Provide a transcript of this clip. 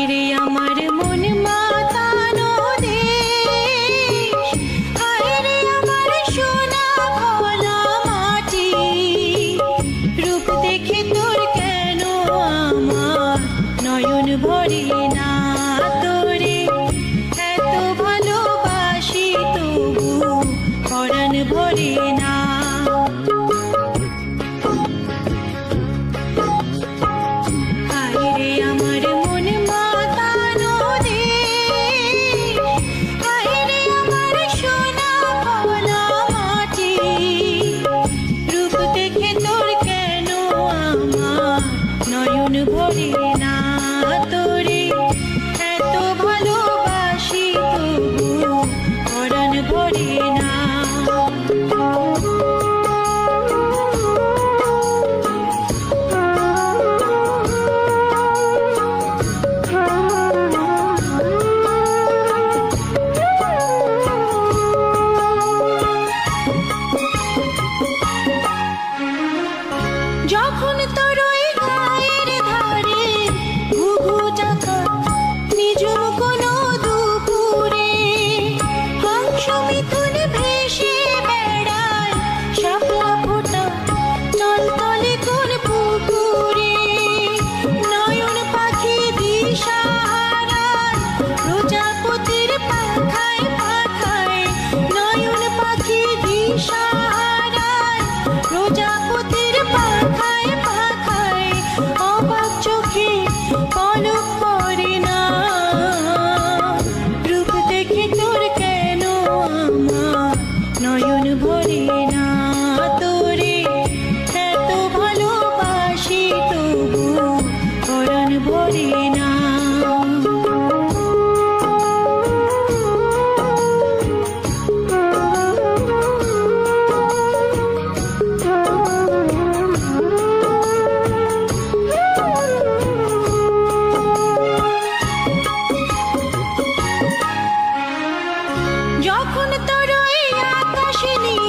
Sweetie. ভরে এখন তো রয়ে আকাশে নি